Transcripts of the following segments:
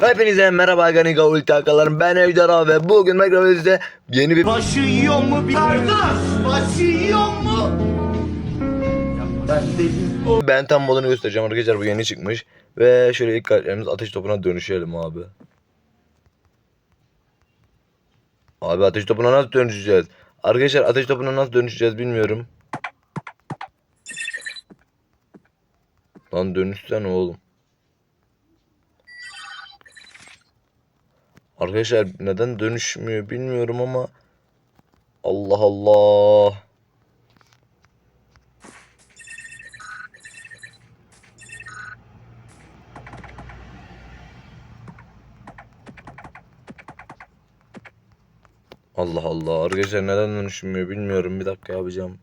Hepinize merhaba Ganiga Ulti Akalarım ben Ejderha ve bugün Minecraft'ta yeni bir Başı yiyor mu bir kardeş? Başı yiyor mu? Ben ben tam modunu göstereceğim arkadaşlar bu yeni çıkmış ve şöyle ilk karakterimiz ateş topuna dönüşelim abi. Abi ateş topuna nasıl dönüşeceğiz? Arkadaşlar ateş topuna nasıl dönüşeceğiz bilmiyorum. Lan dönüşsene oğlum. Arkadaşlar neden dönüşmüyor bilmiyorum ama Allah Allah. Allah Allah. Arkadaşlar neden dönüşmüyor bilmiyorum. Bir dakika yapacağım.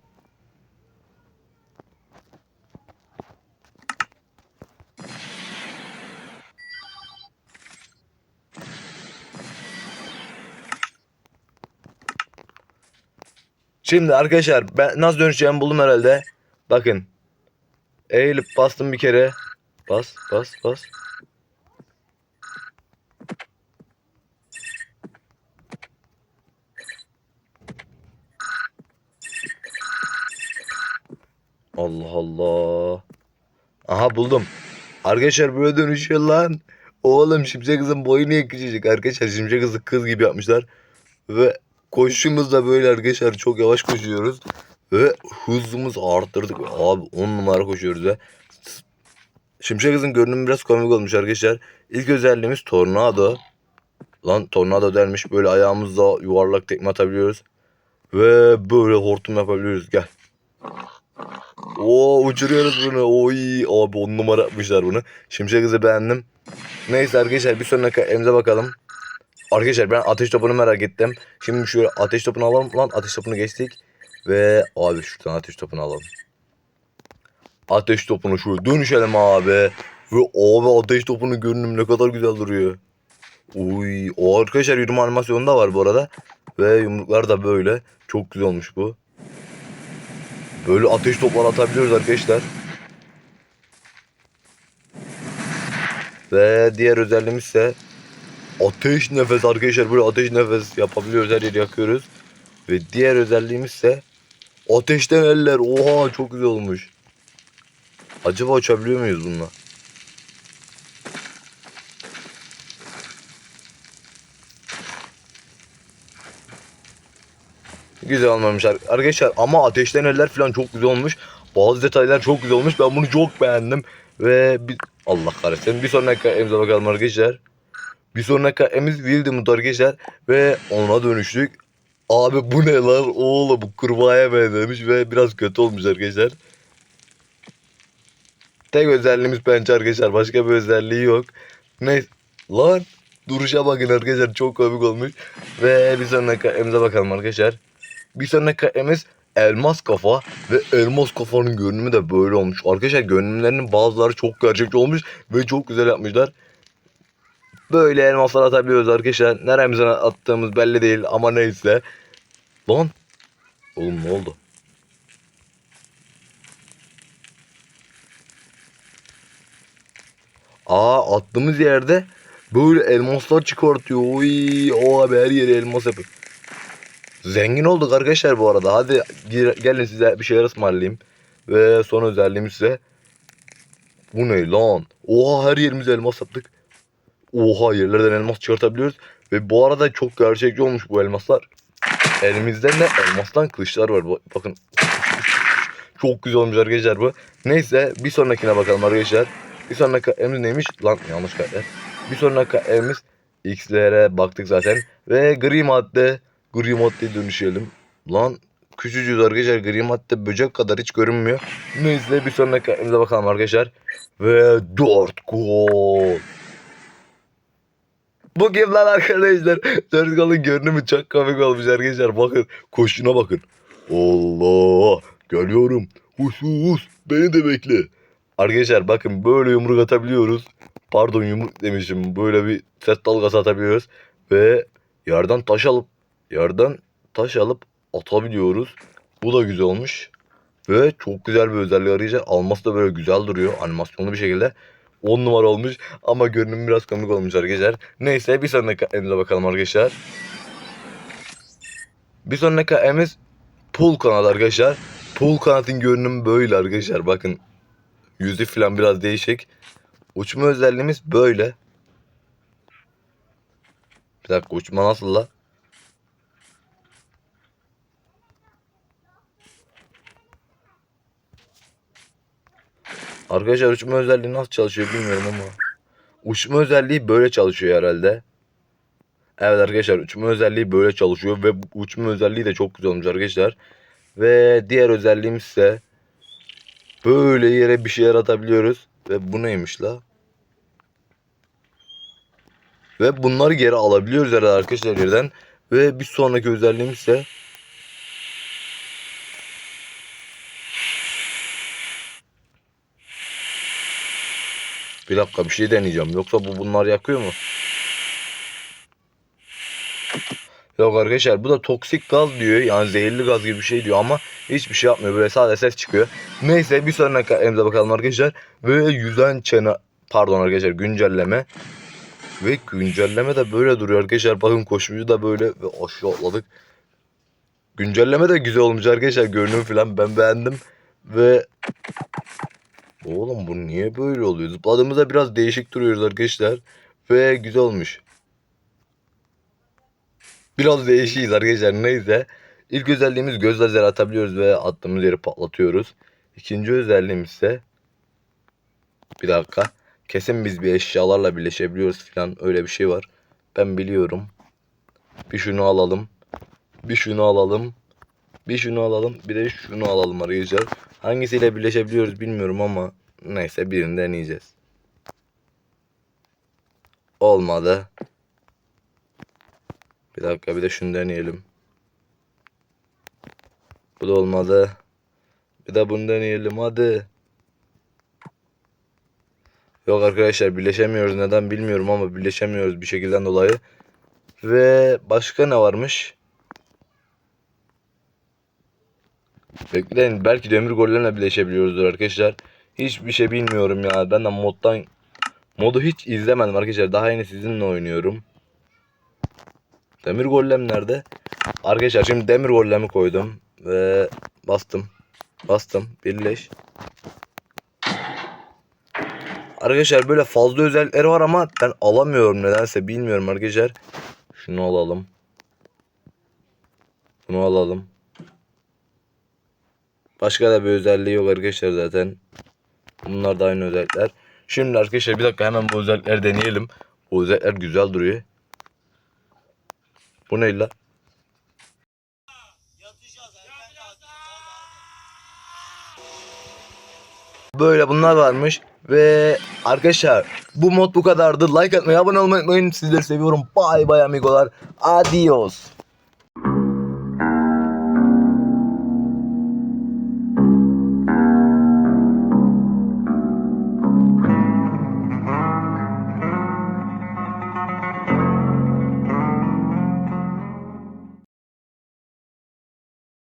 Şimdi arkadaşlar ben nasıl dönüşeceğimi buldum herhalde. Bakın. Eğilip bastım bir kere. Bas bas bas. Allah Allah. Aha buldum. Arkadaşlar böyle dönüşüyor lan. Oğlum Şimşek kızın boyu niye küçücük? Arkadaşlar Şimşek kızı kız gibi yapmışlar. Ve koşuşumuz da böyle arkadaşlar çok yavaş koşuyoruz. Ve hızımızı arttırdık. Abi 10 numara koşuyoruz ve Şimşek kızın görünümü biraz komik olmuş arkadaşlar. İlk özelliğimiz tornado. Lan tornado dermiş. Böyle ayağımızla yuvarlak tekme atabiliyoruz. Ve böyle hortum yapabiliyoruz. Gel. Oo uçuruyoruz bunu. Oy abi on numara yapmışlar bunu. Şimşek kızı beğendim. Neyse arkadaşlar bir sonraki elimize bakalım. Arkadaşlar ben ateş topunu merak ettim. Şimdi şöyle ateş topunu alalım. Lan ateş topunu geçtik. Ve abi şuradan ateş topunu alalım. Ateş topunu şöyle dönüşelim abi. Ve abi ateş topunun görünümü ne kadar güzel duruyor. Uy, o arkadaşlar yürüme animasyonu da var bu arada. Ve yumruklar da böyle. Çok güzel olmuş bu. Böyle ateş topları atabiliyoruz arkadaşlar. Ve diğer özelliğimiz ise ateş nefes arkadaşlar. Böyle ateş nefes yapabiliyoruz. Her yeri yakıyoruz. Ve diğer özelliğimiz ise ateşten eller. Oha çok güzel olmuş. Acaba uçabiliyor muyuz bununla? Güzel olmamış ar- arkadaşlar ama ateşten eller falan çok güzel olmuş. Bazı detaylar çok güzel olmuş. Ben bunu çok beğendim. Ve bir... Allah kahretsin. Bir sonraki elimize bakalım arkadaşlar. Bir sonraki elimiz Wildemut arkadaşlar. Ve ona dönüştük. Abi bu ne lan? Oğlum bu kurbağaya benzemiş ve biraz kötü olmuş arkadaşlar. Tek özelliğimiz pençe arkadaşlar. Başka bir özelliği yok. Neyse. Lan duruşa bakın arkadaşlar. Çok komik olmuş. Ve bir sonraki elimize bakalım arkadaşlar. Bir sonraki kalemimiz elmas kafa ve elmas kafanın görünümü de böyle olmuş. Arkadaşlar görünümlerinin bazıları çok gerçekçi olmuş ve çok güzel yapmışlar. Böyle elmaslar atabiliyoruz arkadaşlar. Neremizden attığımız belli değil ama neyse. Lan. Oğlum ne oldu? Aa attığımız yerde böyle elmaslar çıkartıyor. Oy, o abi her yeri elmas yapıyor. Zengin olduk arkadaşlar bu arada. Hadi gelin size bir şeyler ısmarlayayım. Ve son özelliğimiz size. Bu ne lan? Oha her yerimize elmas yaptık. Oha yerlerden elmas çıkartabiliyoruz. Ve bu arada çok gerçekçi olmuş bu elmaslar. Elimizde de elmastan kılıçlar var. Bakın. Çok güzel olmuş arkadaşlar bu. Neyse bir sonrakine bakalım arkadaşlar. Bir sonraki evimiz neymiş? Lan yanlış karakter. Bir sonraki evimiz X'lere baktık zaten. Ve gri madde. Gri maddeye dönüşelim. Lan küçücüğüz arkadaşlar. Gri madde böcek kadar hiç görünmüyor. Neyse bir sonraki evimize bakalım arkadaşlar. Ve 4 gol. Bu kim lan arkadaşlar? 4 golün görünümü çok komik olmuş arkadaşlar. Bakın koşuna bakın. Allah geliyorum. Hus hus beni de bekle. Arkadaşlar bakın böyle yumruk atabiliyoruz. Pardon yumruk demişim. Böyle bir ses dalgası atabiliyoruz. Ve yerden taş alıp yerden taş alıp atabiliyoruz. Bu da güzel olmuş. Ve çok güzel bir özelliği arayacak. Alması da böyle güzel duruyor. Animasyonlu bir şekilde. 10 numara olmuş ama görünüm biraz komik olmuş arkadaşlar. Neyse bir sonraki elimize bakalım arkadaşlar. Bir sonraki elimiz pul kanat arkadaşlar. Pul kanatın görünümü böyle arkadaşlar bakın. Yüzü falan biraz değişik. Uçma özelliğimiz böyle. Bir dakika uçma nasıl la? Arkadaşlar uçma özelliği nasıl çalışıyor bilmiyorum ama. Uçma özelliği böyle çalışıyor herhalde. Evet arkadaşlar uçma özelliği böyle çalışıyor ve uçma özelliği de çok güzel olmuş arkadaşlar. Ve diğer özelliğimiz ise böyle yere bir şeyler atabiliyoruz. Ve bu neymiş la? Ve bunları geri alabiliyoruz herhalde arkadaşlar yerden. Ve bir sonraki özelliğimiz ise Bir dakika bir şey deneyeceğim. Yoksa bu bunlar yakıyor mu? Yok arkadaşlar bu da toksik gaz diyor. Yani zehirli gaz gibi bir şey diyor ama hiçbir şey yapmıyor. Böyle sadece ses çıkıyor. Neyse bir sonraki elimize bakalım arkadaşlar. Ve yüzen çene pardon arkadaşlar güncelleme. Ve güncelleme de böyle duruyor arkadaşlar. Bakın koşucu da böyle ve aşağı atladık. Güncelleme de güzel olmuş arkadaşlar. Görünüm falan ben beğendim. Ve Oğlum bu niye böyle oluyor? Zıpladığımızda biraz değişik duruyoruz arkadaşlar. Ve güzel olmuş. Biraz değişiyiz arkadaşlar neyse. İlk özelliğimiz göz lazeri atabiliyoruz ve attığımız yeri patlatıyoruz. İkinci özelliğimiz ise bir dakika. Kesin biz bir eşyalarla birleşebiliyoruz falan öyle bir şey var. Ben biliyorum. Bir şunu alalım. Bir şunu alalım. Bir şunu alalım. Bir de şunu alalım arkadaşlar. Hangisiyle birleşebiliyoruz bilmiyorum ama neyse birini deneyeceğiz. Olmadı. Bir dakika bir de şunu deneyelim. Bu da olmadı. Bir de bunu deneyelim hadi. Yok arkadaşlar birleşemiyoruz neden bilmiyorum ama birleşemiyoruz bir şekilden dolayı. Ve başka ne varmış? Bekleyin belki demir gollerle birleşebiliyoruzdur arkadaşlar. Hiçbir şey bilmiyorum ya. Ben de moddan modu hiç izlemedim arkadaşlar. Daha yeni sizinle oynuyorum. Demir gollem nerede? Arkadaşlar şimdi demir gollemi koydum ve bastım. Bastım. Birleş. Arkadaşlar böyle fazla özellikleri var ama ben alamıyorum nedense bilmiyorum arkadaşlar. Şunu alalım. Bunu alalım. Başka da bir özelliği yok arkadaşlar zaten. Bunlar da aynı özellikler. Şimdi arkadaşlar bir dakika hemen bu özellikleri deneyelim. Bu özellikler güzel duruyor. Bu ne la? Böyle bunlar varmış. Ve arkadaşlar bu mod bu kadardı. Like atmayı, abone olmayı unutmayın. Sizleri seviyorum. Bye bye amigolar. Adios.